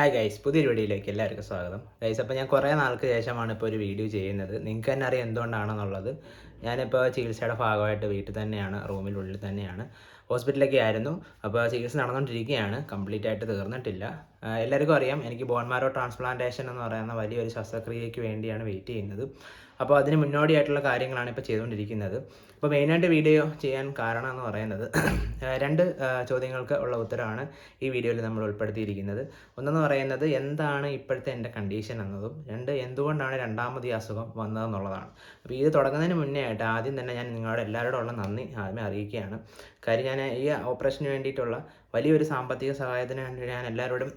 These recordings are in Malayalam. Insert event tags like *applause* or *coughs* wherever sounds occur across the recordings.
ഹായ് ഗൈസ് പുതിയൊരു വീഡിയോയിലേക്ക് എല്ലാവർക്കും സ്വാഗതം. ഗൈസ് അപ്പോൾ ഞാൻ കുറേ നാൾക്ക് ശേഷമാണ് ഇപ്പോൾ ഒരു വീഡിയോ ചെയ്യുന്നത്. നിങ്ങൾക്ക് തന്നെ അറിയാം എന്തുകൊണ്ടാണെന്നുള്ളത്. ഞാനിപ്പോൾ ചികിത്സയുടെ ഭാഗമായിട്ട് വീട്ടിൽ തന്നെയാണ് റൂമിനുള്ളിൽ തന്നെയാണ്. ഹോസ്പിറ്റലിലൊക്കെ ആയിരുന്നു. അപ്പോൾ ചികിത്സ നടന്നുകൊണ്ടിരിക്കുകയാണ്. കംപ്ലീറ്റ് ആയിട്ട് തീർന്നിട്ടില്ല. എല്ലാവർക്കും അറിയാം. എനിക്ക് ബോൺമാരോ ട്രാൻസ്പ്ലാന്റേഷൻ എന്ന് പറയുന്ന വലിയൊരു ശസ്ത്രക്രിയയ്ക്ക് വേണ്ടിയാണ് വെയിറ്റ് ചെയ്യുന്നത്. അപ്പോൾ അതിന് മുന്നോടിയായിട്ടുള്ള കാര്യങ്ങളാണ് ഇപ്പോൾ ചെയ്തുകൊണ്ടിരിക്കുന്നത്. അപ്പോൾ മെയിനായിട്ട് വീഡിയോ ചെയ്യാൻ കാരണം എന്ന് പറയുന്നത് രണ്ട് ചോദ്യങ്ങൾക്ക് ഉള്ള ഉത്തരമാണ് ഈ വീഡിയോയിൽ നമ്മൾ ഉൾപ്പെടുത്തിയിരിക്കുന്നത്. ഒന്നെന്ന് പറയുന്നത് എന്താണ് ഇപ്പോഴത്തെ എന്റെ കണ്ടീഷൻ എന്നതും രണ്ട് എന്തുകൊണ്ടാണ് രണ്ടാമത് ഈ അസുഖം വന്നതെന്നുള്ളതാണ് അപ്പോൾ ഇത് തുടങ്ങുന്നതിന് മുന്നേ ആയിട്ട് ആദ്യം തന്നെ ഞാൻ നിങ്ങളുടെ എല്ലാവരോടും ഉള്ള നന്ദി ആദ്യമേ അറിയിക്കുകയാണ്. കാര്യം ഞാൻ ഈ ഓപ്പറേഷന് വേണ്ടിയിട്ടുള്ള വലിയൊരു സാമ്പത്തിക സഹായത്തിന് വേണ്ടി ഞാൻ എല്ലാവരോടും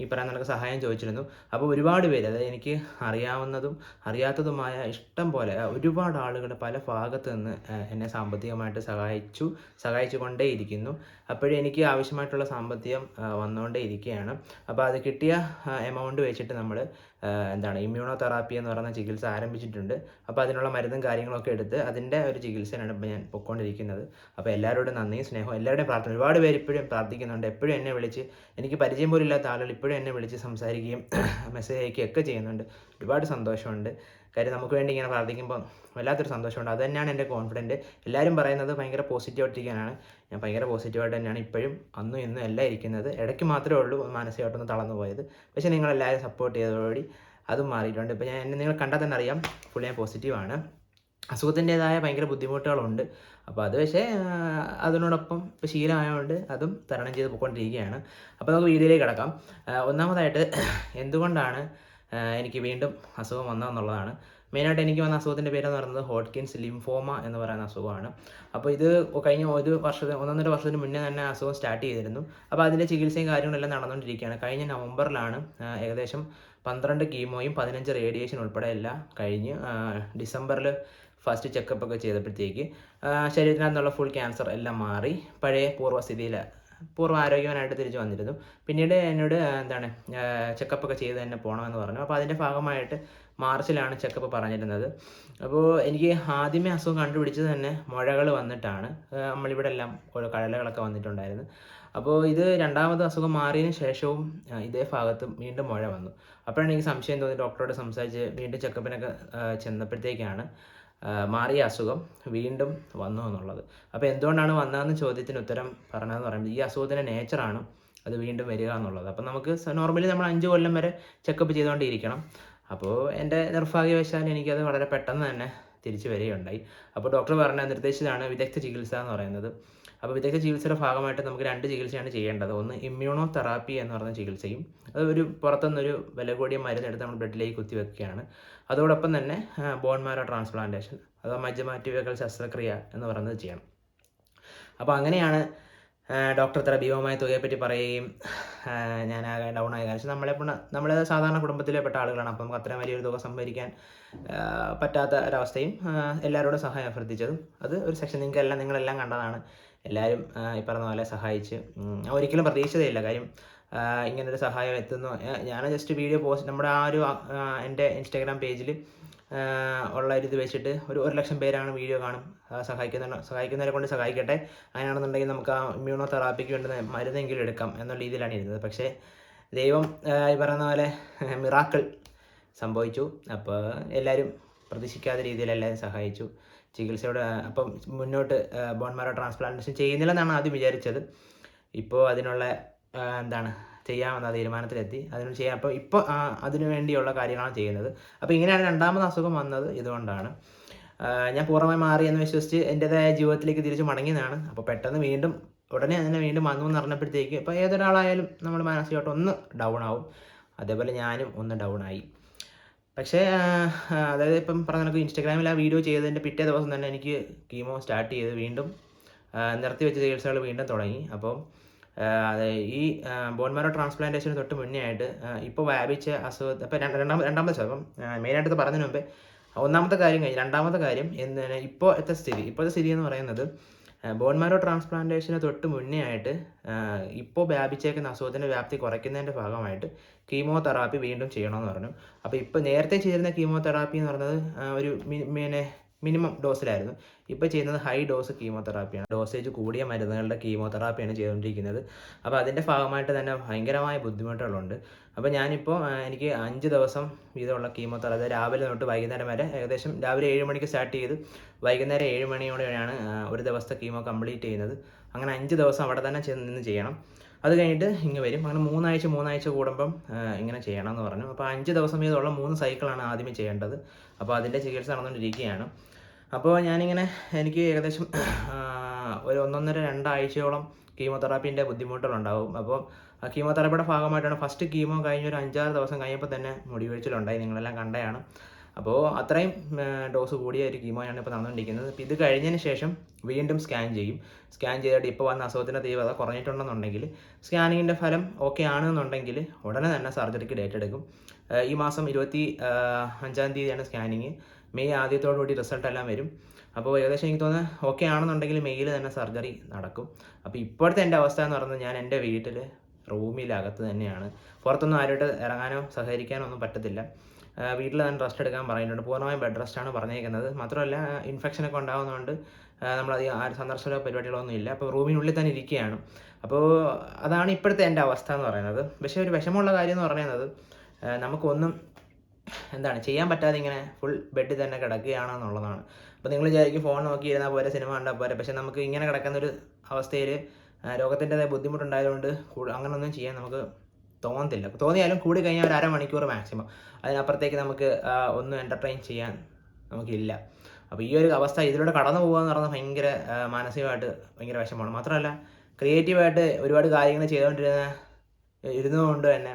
ഈ പറയുന്ന കണക്ക് സഹായം ചോദിച്ചിരുന്നു. അപ്പോൾ ഒരുപാട് പേര് അതായത് എനിക്ക് അറിയാവുന്നതും അറിയാത്തതുമായ ഇഷ്ടം പോലെ ഒരുപാട് ആളുകൾ പല ഭാഗത്ത് നിന്ന് എന്നെ സാമ്പത്തികമായിട്ട് സഹായിച്ചു സഹായിച്ചു കൊണ്ടേയിരിക്കുന്നു. അപ്പോഴേ എനിക്ക് ആവശ്യമായിട്ടുള്ള സാമ്പത്തികം വന്നുകൊണ്ടേ ഇരിക്കുകയാണ് അപ്പോൾ അത് കിട്ടിയ എമൗണ്ട് വെച്ചിട്ട് നമ്മൾ എന്താണ് ഇമ്മ്യൂണോ തെറാപ്പി എന്ന് പറയുന്ന ചികിത്സ ആരംഭിച്ചിട്ടുണ്ട്. അപ്പോൾ അതിനുള്ള മരുന്നും കാര്യങ്ങളൊക്കെ എടുത്ത് അതിന്റെ ഒരു ചികിത്സയാണ് ഇപ്പോൾ ഞാൻ പൊയ്ക്കൊണ്ടിരിക്കുന്നത്. അപ്പോൾ എല്ലാവരോടും നന്ദി സ്നേഹം എല്ലാവരുടെയും പ്രാർത്ഥന. ഒരുപാട് പേര് ഇപ്പോഴും പ്രാർത്ഥിക്കുന്നുണ്ട്. എപ്പോഴും എന്നെ വിളിച്ച് എനിക്ക് പരിചയം പോലും ഇല്ലാത്ത ആളുകൾ ഇപ്പോഴും എന്നെ വിളിച്ച് സംസാരിക്കുകയും *coughs* മെസ്സേജ് അയക്കുകയൊക്കെ ചെയ്യുന്നുണ്ട്. ഒരുപാട് സന്തോഷമുണ്ട്. കാര്യം നമുക്ക് വേണ്ടി ഇങ്ങനെ പ്രാർത്ഥിക്കുമ്പോൾ വല്ലാത്തൊരു സന്തോഷമുണ്ട്. അത് തന്നെയാണ് എന്റെ കോൺഫിഡന്റ് എല്ലാവരും പറയുന്നത് ഭയങ്കര പോസിറ്റീവായിട്ടിരിക്കാനാണ് ഞാൻ ഭയങ്കര പോസിറ്റീവായിട്ട് തന്നെയാണ് ഇപ്പോഴും അന്നും ഇന്നും എല്ലാം ഇരിക്കുന്നത്. ഇടയ്ക്ക് മാത്രമേ ഉള്ളൂ മാനസികമായിട്ടൊന്ന് തളർന്നു പോയത്. പക്ഷേ നിങ്ങളെല്ലാവരും സപ്പോർട്ട് ചെയ്തതോടുകൂടി അതും മാറിയിട്ടുണ്ട്. ഇപ്പോൾ ഞാൻ എന്നെ നിങ്ങൾ കണ്ടാൽ തന്നെ അറിയാം പുള്ളി ഞാൻ പോസിറ്റീവാണ് അസുഖത്തിന്റെതായ ഭയങ്കര ബുദ്ധിമുട്ടുകളുണ്ട്. അപ്പോൾ അത് പക്ഷേ അതിനോടൊപ്പം ഇപ്പോൾ ശീലമായതുകൊണ്ട് അതും തരണം ചെയ്ത് പോയിക്കൊണ്ടിരിക്കുകയാണ്. അപ്പോൾ നമുക്ക് വീഡിയോയിലേക്ക് കിടക്കാം. ഒന്നാമതായിട്ട് എന്തുകൊണ്ടാണ് എനിക്ക് വീണ്ടും അസുഖം വന്നതെന്നുള്ളതാണ് മെയിനായിട്ട് എനിക്ക് വന്ന അസുഖത്തിന്റെ പേരെന്ന് പറയുന്നത് ഹോട്ട്കിൻസ് ലിംഫോമ എന്ന് പറയുന്ന അസുഖമാണ്. അപ്പോൾ ഇത് കഴിഞ്ഞ ഒരു വർഷത്തിന് ഒന്നൊന്നര വർഷത്തിന് മുന്നേ തന്നെ അസുഖം സ്റ്റാർട്ട് ചെയ്തിരുന്നു. അപ്പോൾ അതിന്റെ ചികിത്സയും കാര്യങ്ങളെല്ലാം നടന്നുകൊണ്ടിരിക്കുകയാണ്. കഴിഞ്ഞ നവംബറിലാണ് ഏകദേശം പന്ത്രണ്ട് കീമോയും പതിനഞ്ച് റേഡിയേഷൻ ഉൾപ്പെടെ എല്ലാം കഴിഞ്ഞ് ഡിസംബറിൽ ഫസ്റ്റ് ചെക്കപ്പ് ഒക്കെ ചെയ്തപ്പോഴത്തേക്ക് ശരീരത്തിനകത്തുള്ള ഫുൾ ക്യാൻസർ എല്ലാം മാറി പഴയ പൂർവസ്ഥിതിയിൽ പൂർവ ആരോഗ്യവാനായിട്ട് തിരിച്ചു വന്നിരുന്നു. പിന്നീട് എന്നോട് എന്താണ് ചെക്കപ്പ് ഒക്കെ ചെയ്ത് തന്നെ പോകണമെന്ന് പറഞ്ഞു. അപ്പോൾ അതിന്റെ ഭാഗമായിട്ട് മാർച്ചിലാണ് ചെക്കപ്പ് പറഞ്ഞിരുന്നത്. അപ്പോൾ എനിക്ക് ആദ്യമേ അസുഖം കണ്ടുപിടിച്ചത് തന്നെ മുഴകൾ വന്നിട്ടാണ്. നമ്മളിവിടെ എല്ലാം ഓരോ വന്നിട്ടുണ്ടായിരുന്നു. അപ്പോൾ ഇത് രണ്ടാമത് അസുഖം മാറിയതിന് ശേഷവും ഇതേ ഭാഗത്തും വീണ്ടും മുഴ വന്നു. അപ്പോഴാണ് എനിക്ക് സംശയം തോന്നി ഡോക്ടറോട് സംസാരിച്ച് വീണ്ടും ചെക്കപ്പിനൊക്കെ ചെന്നപ്പോഴത്തേക്കാണ്. മാറിയ അസുഖം വീണ്ടും വന്നു എന്നുള്ളത്. അപ്പോൾ എന്തുകൊണ്ടാണ് വന്നതെന്ന് ചോദ്യത്തിന് ഉത്തരം പറഞ്ഞതെന്ന് പറയുമ്പോൾ ഈ അസുഖത്തിന്റെ നേച്ചറാണ് അത് വീണ്ടും വരിക എന്നുള്ളത്. അപ്പോൾ നമുക്ക് നോർമലി നമ്മൾ അഞ്ച് കൊല്ലം വരെ ചെക്കപ്പ് ചെയ്തുകൊണ്ടിരിക്കണം അപ്പോൾ എന്റെ നിർഭാഗ്യവശാൽ എനിക്കത് വളരെ പെട്ടെന്ന് തന്നെ തിരിച്ചു വരികയുണ്ടായി. അപ്പോൾ ഡോക്ടർ പറഞ്ഞ നിർദ്ദേശിച്ചതാണ് വിദഗ്ധ ചികിത്സ എന്ന് പറയുന്നത്. അപ്പോൾ വിദഗ്ധ ചികിത്സയുടെ ഭാഗമായിട്ട് നമുക്ക് രണ്ട് ചികിത്സയാണ് ചെയ്യേണ്ടത്. ഒന്ന് ഇമ്മ്യൂണോ തെറാപ്പി എന്ന് പറഞ്ഞ ചികിത്സയും അത് ഒരു പുറത്തുനിന്നൊരു വില കൂടിയ മരുന്നെടുത്ത് നമ്മൾ ബ്ലഡിലേക്ക് കുത്തിവെക്കുകയാണ് അതോടൊപ്പം തന്നെ ബോൺ മാരോ ട്രാൻസ്പ്ലാന്റേഷൻ അഥവാ മജ്ജമാറ്റിവെക്കൽ ശസ്ത്രക്രിയ എന്ന് പറയുന്നത് ചെയ്യണം. അപ്പോൾ അങ്ങനെയാണ് ഡോക്ടർ ഇത്ര ഭീമമായ തുകയെപ്പറ്റി പറയുകയും ഞാൻ ആകെ ഡൗൺ ആയ. കാരണം നമ്മളെ നമ്മളെ സാധാരണ കുടുംബത്തിലെ പെട്ട ആളുകളാണ്. അപ്പം നമുക്ക് അത്രയും വലിയൊരു തുക സംഭരിക്കാൻ പറ്റാത്ത ഒരവസ്ഥയും എല്ലാവരോടും സഹായം അഭ്യർത്ഥിച്ചതും അത് ഒരു സെക്ഷൻ നിങ്ങൾക്ക് എല്ലാം നിങ്ങളെല്ലാം കണ്ടതാണ്. എല്ലാവരും ഈ പറഞ്ഞ പോലെ സഹായിച്ച് ഒരിക്കലും പ്രതീക്ഷിതയില്ല കാര്യം ഇങ്ങനെ ഇങ്ങനൊരു സഹായം എത്തുന്നു. ഞാൻ ജസ്റ്റ് വീഡിയോ പോസ്റ്റ് നമ്മുടെ ആ ഒരു എന്റെ ഇൻസ്റ്റാഗ്രാം പേജിൽ ഉള്ള ഒരു ഇത് വെച്ചിട്ട് ഒരു ഒരു ലക്ഷം പേരാണ് വീഡിയോ കാണും. സഹായിക്കുന്ന സഹായിക്കുന്നവരെ കൊണ്ട് സഹായിക്കട്ടെ. അങ്ങനെയാണെന്നുണ്ടെങ്കിൽ നമുക്ക് ആ ഇമ്മ്യൂണോ തെറാപ്പിക്ക് വേണ്ടുന്ന മരുന്നെങ്കിലും എടുക്കാം എന്നുള്ള രീതിയിലാണ് ഇരുന്നത്. പക്ഷേ ദൈവം ഈ പറയുന്ന പോലെ *laughs* മിറാക്കൾ സംഭവിച്ചു. അപ്പോൾ എല്ലാവരും പ്രതീക്ഷിക്കാത്ത രീതിയിൽ എല്ലാവരും സഹായിച്ചു. ചികിത്സയോട് അപ്പം മുന്നോട്ട് ബോൺമാരോ ട്രാൻസ്പ്ലാന്റേഷൻ ചെയ്യുന്നില്ലെന്നാണ് ആദ്യം വിചാരിച്ചത്. ഇപ്പോൾ അതിനുള്ള എന്താണ് ചെയ്യാമെന്ന തീരുമാനത്തിലെത്തി. അതിന് ചെയ്യാം. അപ്പോൾ ഇപ്പോൾ അതിനു വേണ്ടിയുള്ള കാര്യങ്ങളാണ് ചെയ്യുന്നത്. അപ്പോൾ ഇങ്ങനെയാണ് രണ്ടാമത് അസുഖം വന്നത് ഇതുകൊണ്ടാണ്. ഞാൻ പൂർണമായി മാറി എന്ന് വിശ്വസിച്ച് എന്റെതായ ജീവിതത്തിലേക്ക് തിരിച്ച് മടങ്ങിയതാണ്. അപ്പോൾ പെട്ടെന്ന് വീണ്ടും ഉടനെ തന്നെ വീണ്ടും വന്നു എന്ന് പറഞ്ഞപ്പോഴത്തേക്ക് ഇപ്പോൾ ഏതൊരാളായാലും നമ്മൾ മാനസികമായിട്ട് ഒന്ന് ഡൗൺ ആവും. അതേപോലെ ഞാനും ഒന്ന് ഡൗൺ ആയി. പക്ഷേ അതായത് ഇപ്പം പറഞ്ഞ കണക്ക് ഇൻസ്റ്റാഗ്രാമിൽ ആ വീഡിയോ ചെയ്തതിന്റെ പിറ്റേ ദിവസം തന്നെ എനിക്ക് കീമോ സ്റ്റാർട്ട് ചെയ്ത് വീണ്ടും നിർത്തി നിർത്തിവെച്ച ചികിത്സകൾ വീണ്ടും തുടങ്ങി. അപ്പം ഈ ബോൺമാരോ ട്രാൻസ്പ്ലാന്റേഷന് തൊട്ട് മുന്നേ ആയിട്ട് ഇപ്പോൾ വ്യാപിച്ച അസുഖം ഇപ്പം രണ്ടാമത് രണ്ടാമത്തെ അസുഖം മെയിനായിട്ട് പറഞ്ഞതിന് മുമ്പേ ഒന്നാമത്തെ കാര്യം കഴിഞ്ഞ് രണ്ടാമത്തെ കാര്യം എന്താണ് ഇപ്പോഴത്തെ സ്ഥിതി ഇപ്പോഴത്തെ സ്ഥിതി എന്ന് പറയുന്നത് ബോൺമാരോ ട്രാൻസ്പ്ലാന്റേഷന് തൊട്ട് മുന്നേ ആയിട്ട് ഇപ്പോൾ വ്യാപിച്ചേക്കുന്ന അസുഖത്തിന്റെ വ്യാപ്തി കുറയ്ക്കുന്നതിന്റെ ഭാഗമായിട്ട് കീമോതെറാപ്പി വീണ്ടും ചെയ്യണമെന്ന് പറഞ്ഞു. അപ്പോൾ ഇപ്പോൾ നേരത്തെ ചെയ്തിരുന്ന കീമോതെറാപ്പി എന്ന് പറഞ്ഞത് ഒരു പിന്നെ മിനിമം ഡോസിലായിരുന്നു. ഇപ്പോൾ ചെയ്യുന്നത് ഹൈ ഡോസ് കീമോതെറാപ്പിയാണ്. ഡോസേജ് കൂടിയ മരുന്നുകളുടെ കീമോതെറാപ്പിയാണ് ചെയ്തുകൊണ്ടിരിക്കുന്നത്. അപ്പോൾ അതിന്റെ ഭാഗമായിട്ട് തന്നെ ഭയങ്കരമായ ബുദ്ധിമുട്ടുകളുണ്ട്. അപ്പോൾ ഞാനിപ്പോൾ എനിക്ക് അഞ്ച് ദിവസം വീതമുള്ള കീമോതെറാപ്പി അതായത് രാവിലെ തൊട്ട് വൈകുന്നേരം വരെ ഏകദേശം രാവിലെ ഏഴ് മണിക്ക് സ്റ്റാർട്ട് ചെയ്ത് വൈകുന്നേരം ഏഴ് മണിയോടെയാണ് ഒരു ദിവസത്തെ കീമോ കംപ്ലീറ്റ് ചെയ്യുന്നത്. അങ്ങനെ അഞ്ച് ദിവസം അവിടെ തന്നെ നിന്ന് ചെയ്യണം. അത് കഴിഞ്ഞിട്ട് ഇങ്ങ് വരും. അങ്ങനെ മൂന്നാഴ്ച മൂന്നാഴ്ച കൂടുമ്പം ഇങ്ങനെ ചെയ്യണം എന്ന് പറഞ്ഞു. അപ്പോൾ അഞ്ച് ദിവസം വീതമുള്ള മൂന്ന് സൈക്കിളാണ് ആദ്യമേ ചെയ്യേണ്ടത്. അപ്പോൾ അതിന്റെ ചികിത്സ നടന്നുകൊണ്ടിരിക്കുകയാണ്. അപ്പോൾ ഞാനിങ്ങനെ എനിക്ക് ഏകദേശം ഒരു ഒന്നൊന്നര രണ്ടാഴ്ചയോളം കീമോതെറാപ്പീന്റെ ബുദ്ധിമുട്ടുകളുണ്ടാവും. അപ്പോൾ ആ കീമോതെറാപ്പിയുടെ ഭാഗമായിട്ടാണ് ഫസ്റ്റ് കീമോ കഴിഞ്ഞ ഒരു അഞ്ചാറ് ദിവസം കഴിഞ്ഞപ്പോൾ തന്നെ മുടി വീഴ്ചയിലുണ്ടായി നിങ്ങളെല്ലാം കണ്ടതാണ്. അപ്പോൾ അത്രയും ഡോസ് കൂടിയ ഒരു കീമോയാണ് ഇപ്പോൾ നടന്നുകൊണ്ടിരിക്കുന്നത്. അപ്പോൾ ഇത് കഴിഞ്ഞതിന് ശേഷം വീണ്ടും സ്കാൻ ചെയ്യും. സ്കാൻ ചെയ്തിട്ട് ഇപ്പോൾ വന്ന അസുഖത്തിന്റെ തീവ്രത കുറഞ്ഞിട്ടുണ്ടെന്നുണ്ടെങ്കിൽ സ്കാനിങ്ങിന്റെ ഫലം ഓക്കെ ആണെന്നുണ്ടെങ്കിൽ ഉടനെ തന്നെ സർജറിക്ക് ഡേറ്റ് എടുക്കും. ഈ മാസം ഇരുപത്തി അഞ്ചാം തീയതിയാണ് സ്കാനിങ് മെയ് ആദ്യത്തോടുകൂടി റിസൾട്ട് എല്ലാം വരും. അപ്പോൾ ഏകദേശം എനിക്ക് തോന്നുന്നത് ഓക്കെ ആണെന്നുണ്ടെങ്കിൽ മെയ്യിൽ തന്നെ സർജറി നടക്കും. അപ്പോൾ ഇപ്പോഴത്തെ എന്റെ അവസ്ഥ എന്ന് പറയുന്നത് ഞാൻ എന്റെ വീട്ടിൽ റൂമിലകത്ത് തന്നെയാണ്. പുറത്തൊന്നും ആരോട്ട് ഇറങ്ങാനോ സഹകരിക്കാനോ ഒന്നും പറ്റത്തില്ല. വീട്ടിൽ തന്നെ റെസ്റ്റ് എടുക്കാൻ പറയുന്നുണ്ട്. പൂർണമായും ബെഡ് റെസ്റ്റാണ് പറഞ്ഞേക്കുന്നത്. മാത്രമല്ല ഇൻഫെക്ഷനൊക്കെ ഉണ്ടാകുന്നതുകൊണ്ട് നമ്മളധികം ആ സന്ദർശന പരിപാടികളൊന്നും ഇല്ല. അപ്പോൾ റൂമിനുള്ളിൽ തന്നെ ഇരിക്കുകയാണ്. അപ്പോൾ അതാണ് ഇപ്പോഴത്തെ എന്റെ അവസ്ഥ എന്ന് പറയുന്നത്. പക്ഷേ ഒരു വിഷമമുള്ള കാര്യം എന്ന് പറയുന്നത് നമുക്കൊന്നും എന്താണ് ചെയ്യാൻ പറ്റാതെ ഇങ്ങനെ ഫുൾ ബെഡിൽ തന്നെ കിടക്കുകയാണെന്നുള്ളതാണ്. അപ്പോൾ നിങ്ങൾ വിചാരിക്കും ഫോൺ നോക്കി ഇരുന്നാൽ പോരെ സിനിമ കണ്ടാൽ പോരെ. പക്ഷേ നമുക്ക് ഇങ്ങനെ കിടക്കുന്ന ഒരു അവസ്ഥയിൽ രോഗത്തിന്റെതായ ബുദ്ധിമുട്ടുണ്ടായതുകൊണ്ട് അങ്ങനെ അങ്ങനൊന്നും ചെയ്യാൻ നമുക്ക് തോന്നത്തില്ല. തോന്നിയാലും കൂടി കഴിഞ്ഞാൽ ഒരു അരമണിക്കൂർ മാക്സിമം അതിനപ്പുറത്തേക്ക് നമുക്ക് ഒന്നും എന്റർടൈൻ ചെയ്യാൻ നമുക്കില്ല. അപ്പോൾ ഈ ഒരു അവസ്ഥ ഇതിലൂടെ കടന്നു പോകുക എന്ന് പറഞ്ഞാൽ ഭയങ്കര മാനസികമായിട്ട് ഭയങ്കര വിഷമമാണ്. മാത്രമല്ല ക്രിയേറ്റീവായിട്ട് ഒരുപാട് കാര്യങ്ങൾ ചെയ്തുകൊണ്ടിരുന്ന ഇരുന്നതുകൊണ്ട് തന്നെ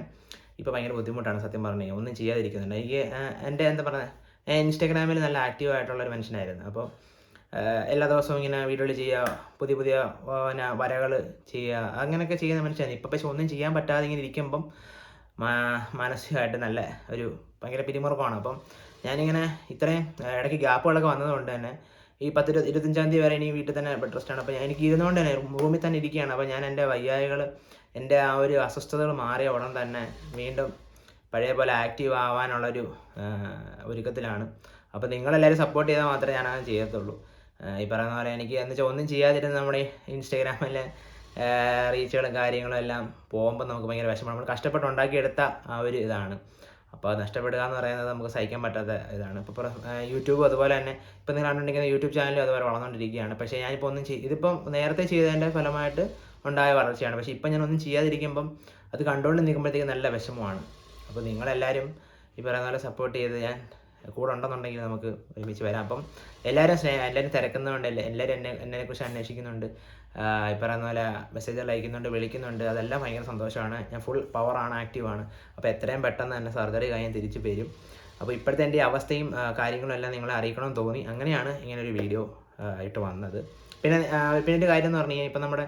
ഇപ്പോൾ ഭയങ്കര ബുദ്ധിമുട്ടാണ് സത്യം പറഞ്ഞു ഒന്നും ചെയ്യാതിരിക്കുന്നുണ്ട്. എനിക്ക് എന്റെ എന്താ പറയുക ഇൻസ്റ്റാഗ്രാമിൽ നല്ല ആക്റ്റീവ് ആയിട്ടുള്ള ഒരു മനുഷ്യനായിരുന്നു. അപ്പോൾ എല്ലാ ദിവസവും ഇങ്ങനെ വീഡിയോകൾ ചെയ്യുക പുതിയ പുതിയ പിന്നെ വരകൾ ചെയ്യുക അങ്ങനെയൊക്കെ ചെയ്യുന്ന മനുഷ്യനാണ്. ഇപ്പോൾ പക്ഷെ ഒന്നും ചെയ്യാൻ പറ്റാതെ ഇങ്ങനെ ഇരിക്കുമ്പം മാനസികമായിട്ട് നല്ല ഒരു ഭയങ്കര പിരിമുറുക്കമാണ്. അപ്പം ഞാനിങ്ങനെ ഇത്രയും ഇടയ്ക്ക് ഗ്യാപ്പുകളൊക്കെ വന്നതുകൊണ്ട് തന്നെ ഈ പത്ത് ഇരുപത് ഇരുപത്തഞ്ചാം തീയതി വരെ ഇനി വീട്ടിൽ തന്നെ ബെഡ് റെസ്റ്റാണ് അപ്പോൾ എനിക്ക് ഇരുന്നുകൊണ്ട് തന്നെ റൂമിൽ തന്നെ ഇരിക്കുകയാണ്. അപ്പോൾ ഞാൻ എന്റെ വയ്യായികൾ എന്റെ ആ ഒരു അസ്വസ്ഥതകൾ മാറിയ ഉടൻ തന്നെ വീണ്ടും പഴയ പോലെ ആക്റ്റീവ് ആവാനുള്ളൊരു ഒരുക്കത്തിലാണ്. അപ്പോൾ നിങ്ങളെല്ലാവരും സപ്പോർട്ട് ചെയ്താൽ മാത്രമേ ഞാൻ അത് ചെയ്യത്തുള്ളൂ ഈ പറയുന്ന പോലെ എനിക്ക് എന്ന് വെച്ചാൽ ഒന്നും ചെയ്യാതിരുന്ന നമ്മുടെ ഇൻസ്റ്റാഗ്രാമിലെ റീച്ചുകളും കാര്യങ്ങളും എല്ലാം പോകുമ്പോൾ നമുക്ക് ഭയങ്കര വിഷമം നമ്മൾ കഷ്ടപ്പെട്ട് ഉണ്ടാക്കിയെടുത്ത ആ ഒരു ഇതാണ്. അപ്പോൾ നഷ്ടപ്പെടുക എന്ന് പറയുന്നത് നമുക്ക് സഹിക്കാൻ പറ്റാത്ത ഇതാണ്. ഇപ്പോൾ യൂട്യൂബ് അതുപോലെ തന്നെ ഇപ്പം നിങ്ങൾ കണ്ടുകൊണ്ടിരിക്കുന്ന യൂട്യൂബ് ചാനലും അതുപോലെ വളർന്നുകൊണ്ടിരിക്കുകയാണ്. പക്ഷേ ഞാനിപ്പോൾ ഒന്നും ചെയ് ഇതിപ്പം നേരത്തെ ചെയ്തതിന്റെ ഫലമായിട്ട് ഉണ്ടായ വളർച്ചയാണ്. പക്ഷേ ഇപ്പം ഞാനൊന്നും ചെയ്യാതിരിക്കുമ്പം അത് കണ്ടുകൊണ്ട് നിൽക്കുമ്പോഴത്തേക്ക് നല്ല വിഷമമാണ്. അപ്പോൾ നിങ്ങളെല്ലാവരും ഈ പറയുന്ന പോലെ സപ്പോർട്ട് ചെയ്ത് ഞാൻ കൂടെ ഉണ്ടെന്നുണ്ടെങ്കിൽ നമുക്ക് ഒരുമിച്ച് വരാം. അപ്പം എല്ലാവരും സ്നേഹം എല്ലാവരും തിരക്കുന്നതുകൊണ്ട് എല്ലാ- എല്ലാവരും എന്നെ എന്നെക്കുറിച്ച് അന്വേഷിക്കുന്നുണ്ട്. ഈ പറയുന്ന പോലെ മെസ്സേജുകൾ അയക്കുന്നുണ്ട് വിളിക്കുന്നുണ്ട്. അതെല്ലാം ഭയങ്കര സന്തോഷമാണ്. ഞാൻ ഫുൾ പവറാണ് ആക്റ്റീവാണ് അപ്പോൾ എത്രയും പെട്ടെന്ന് തന്നെ സർജറി കഴിഞ്ഞ് തിരിച്ച് വരും. അപ്പോൾ ഇപ്പോഴത്തെ എന്റെ അവസ്ഥയും കാര്യങ്ങളും എല്ലാം നിങ്ങളെ അറിയിക്കണമെന്ന് തോന്നി. അങ്ങനെയാണ് ഇങ്ങനെ ഒരു വീഡിയോ ആയിട്ട് വന്നത്. പിന്നെ പിന്നെ ഒരു കാര്യം എന്ന് പറഞ്ഞു കഴിഞ്ഞാൽ ഇപ്പം നമ്മുടെ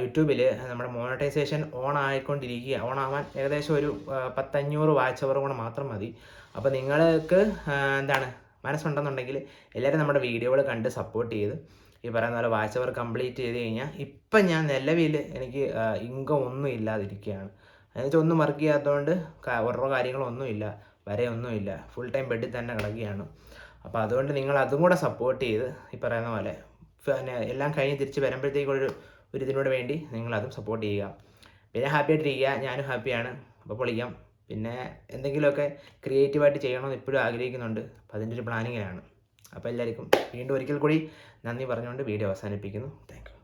യൂട്യൂബിൽ നമ്മുടെ മോണിറ്റൈസേഷൻ ഓൺ ആയിക്കൊണ്ടിരിക്കുക. ഓൺ ആവാൻ ഏകദേശം ഒരു പത്തഞ്ഞൂറ് വാച്ച് അവർ കൂടെ മാത്രം മതി. അപ്പോൾ നിങ്ങൾക്ക് എന്താണ് മനസ്സുണ്ടെന്നുണ്ടെങ്കിൽ എല്ലാവരും നമ്മുടെ വീഡിയോകൾ കണ്ട് സപ്പോർട്ട് ചെയ്ത് ഈ പറയുന്ന പോലെ വാച്ച് അവർ കംപ്ലീറ്റ് ചെയ്ത് കഴിഞ്ഞാൽ ഇപ്പം ഞാൻ നിലവിൽ എനിക്ക് ഇൻകം ഒന്നും ഇല്ലാതിരിക്കുകയാണ്. എന്നുവെച്ചാൽ ഒന്നും വർക്ക് ചെയ്യാത്തതുകൊണ്ട് ഓരോ കാര്യങ്ങളൊന്നുമില്ല ഇല്ല. വരെയൊന്നും ഇല്ല. ഫുൾ ടൈം ബെഡിൽ തന്നെ കിടക്കുകയാണ്. അപ്പോൾ അതുകൊണ്ട് നിങ്ങൾ അതും കൂടെ സപ്പോർട്ട് ചെയ്ത് ഈ പറയുന്ന പോലെ എല്ലാം കഴിഞ്ഞ് തിരിച്ച് വരുമ്പോഴത്തേക്കൊരു ഒരു ഇതിനോട് വേണ്ടി നിങ്ങളതും സപ്പോർട്ട് ചെയ്യുക. പിന്നെ ഹാപ്പി ആയിട്ടിരിക്കുക. ഞാനും ഹാപ്പിയാണ് അപ്പോൾ പൊളിക്കാം. പിന്നെ എന്തെങ്കിലുമൊക്കെ ക്രിയേറ്റീവായിട്ട് ചെയ്യണമെന്ന് ഇപ്പോഴും ആഗ്രഹിക്കുന്നുണ്ട്. അപ്പോൾ അതിന്റെ ഒരു പ്ലാനിങ്ങിലാണ് അപ്പോൾ എല്ലാവർക്കും വീണ്ടും ഒരിക്കൽ കൂടി നന്ദി പറഞ്ഞുകൊണ്ട് വീഡിയോ അവസാനിപ്പിക്കുന്നു. താങ്ക്